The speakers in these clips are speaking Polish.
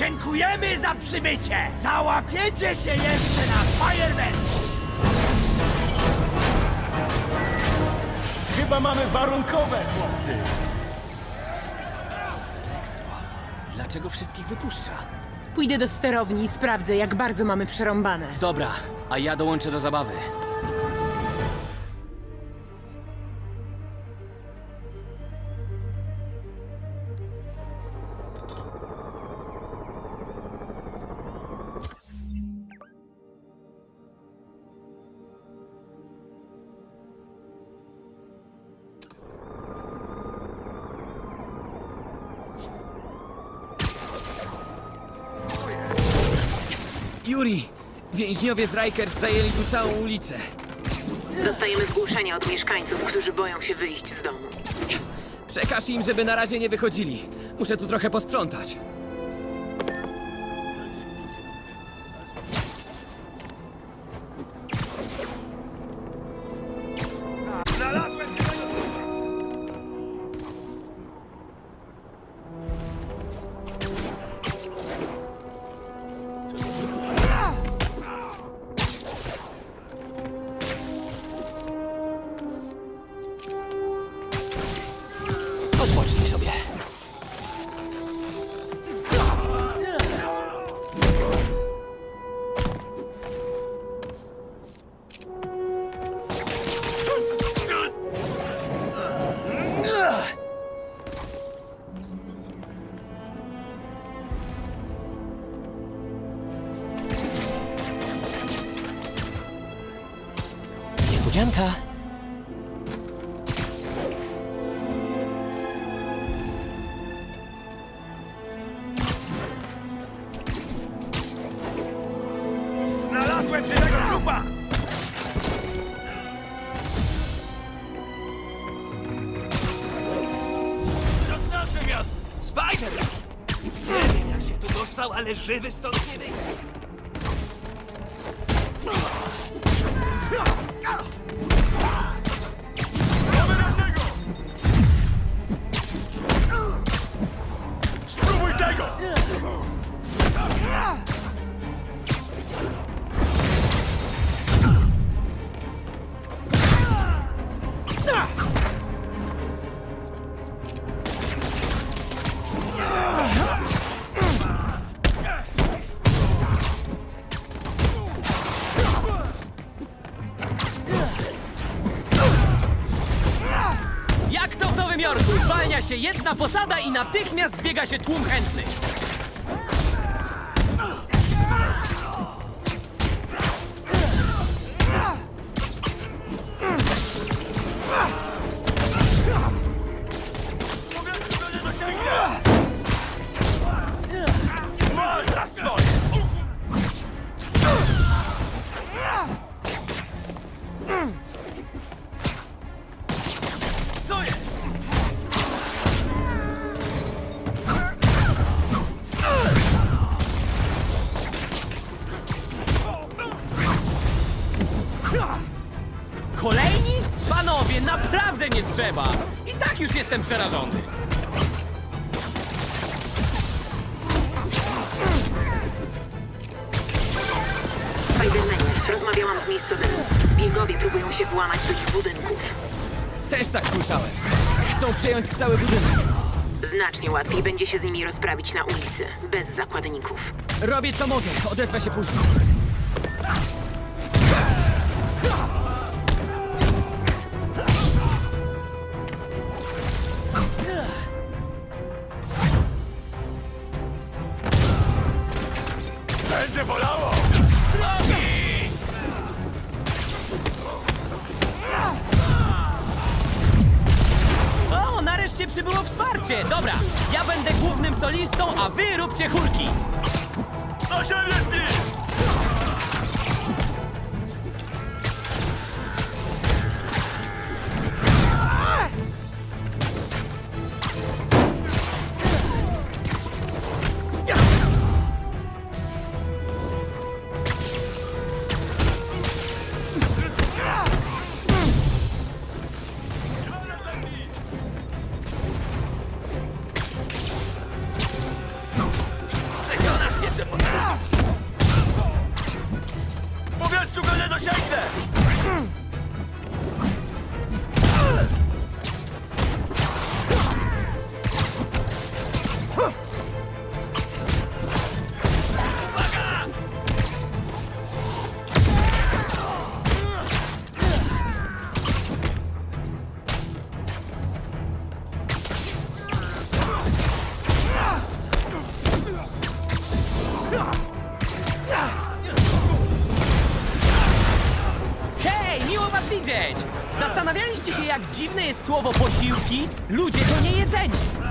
Dziękujemy za przybycie! Załapiecie się jeszcze na Firebend! Chyba mamy warunkowe, chłopcy. Dlaczego wszystkich wypuszcza? Pójdę do sterowni i sprawdzę, jak bardzo mamy przerąbane. Dobra, a ja dołączę do zabawy. Yuri! Więźniowie z Rikers zajęli tu całą ulicę. Dostajemy zgłoszenia od mieszkańców, którzy boją się wyjść z domu. Przekaż im, żeby na razie nie wychodzili. Muszę tu trochę posprzątać. Odpocznij sobie. Żywego trupa! Nasze miasto! Spider! Nie wiem jak się tu dostał, ale żywy stąd nie wyjdzie. Spróbuj tego! Zwalnia się jedna posada i natychmiast zbiega się tłum chętnych. Kolejni? Panowie, naprawdę nie trzeba! I tak już jestem przerażony. Spidermanie, rozmawiałam z miejscowymi. Biegowie próbują się włamać do ich budynków. Też tak słyszałem. Chcą przejąć cały budynek. Znacznie łatwiej będzie się z nimi rozprawić na ulicy, bez zakładników. Robię co mogę, odezwę się później. Będzie bolało! O, nareszcie przybyło wsparcie! Dobra, ja będę głównym solistą, a wy róbcie chórki! Na ziemię z nim! Widzieć! Zastanawialiście się, jak dziwne jest słowo posiłki? Ludzie to nie jedzeni!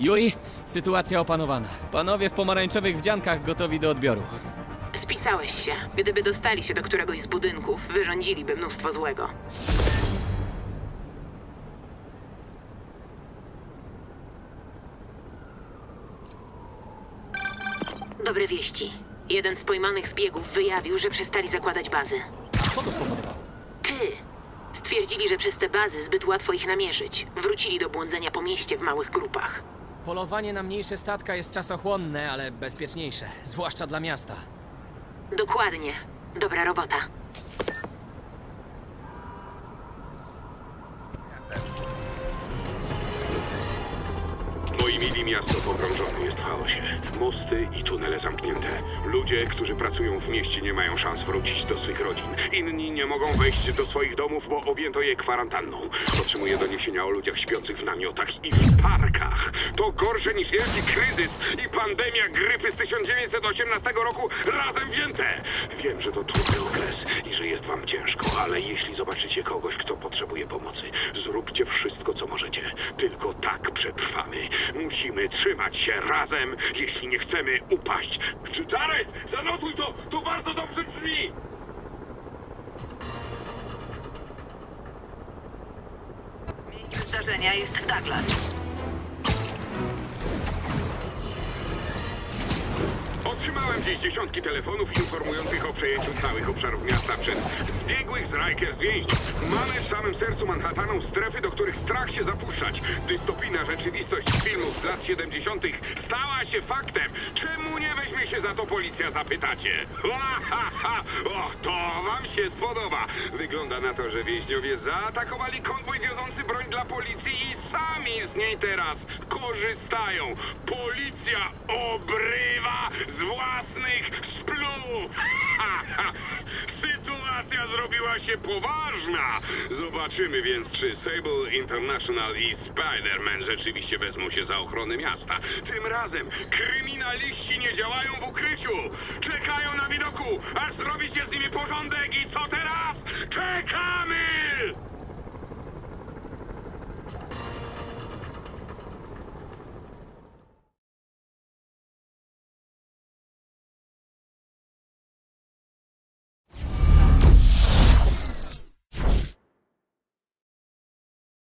Yuri, sytuacja opanowana. Panowie w pomarańczowych wdziankach gotowi do odbioru. Spisałeś się. Gdyby dostali się do któregoś z budynków, wyrządziliby mnóstwo złego. Dobre wieści. Jeden z pojmanych zbiegów wyjawił, że przestali zakładać bazy. Co to spowodowało? Ty! Stwierdzili, że przez te bazy zbyt łatwo ich namierzyć. Wrócili do błądzenia po mieście w małych grupach. Polowanie na mniejsze statka jest czasochłonne, ale bezpieczniejsze. Zwłaszcza dla miasta. Dokładnie. Dobra robota. Mili, miasto pogrążone jest w chaosie. Mosty i tunele zamknięte. Ludzie, którzy pracują w mieście, nie mają szans wrócić do swych rodzin. Inni nie mogą wejść do swoich domów, bo objęto je kwarantanną. Otrzymuję doniesienia o ludziach śpiących w namiotach i w parkach. To gorsze niż wielki kryzys i pandemia grypy z 1918 roku razem wzięte. Wiem, że to trudny okres i że jest wam ciężko, ale jeśli zobaczycie kogoś, kto potrzebuje pomocy, zróbcie wszystko, co możecie. Tylko tak przetrwamy. Musimy trzymać się razem, jeśli nie chcemy upaść. Jared, zanotuj to! To bardzo dobrze brzmi! Miejsce zdarzenia jest w Douglas. Otrzymałem dziś dziesiątki telefonów informujących o przejęciu całych obszarów miasta przez zbiegłych z Rikers więźniów. Mamy w samym sercu Manhattanu strefy, do których strach się zapuszczać. Dystopijna rzeczywistość filmów z lat 70. stała się faktem. Czemu nie weźmie się za to policja, zapytacie? Ha, ha, ha. O, to wam się spodoba. Wygląda na to, że więźniowie zaatakowali konwój wiozący broń dla policji i sami z niej teraz korzystają. Policja obrywa z własnych splów. Ha, ha. Sytuacja sytuacja zrobiła się poważna. Zobaczymy więc, czy Sable International i Spider-Man rzeczywiście wezmą się za ochronę miasta. Tym razem kryminaliści nie działają w ukryciu. Czekają na widoku, aż zrobi się z nimi porządek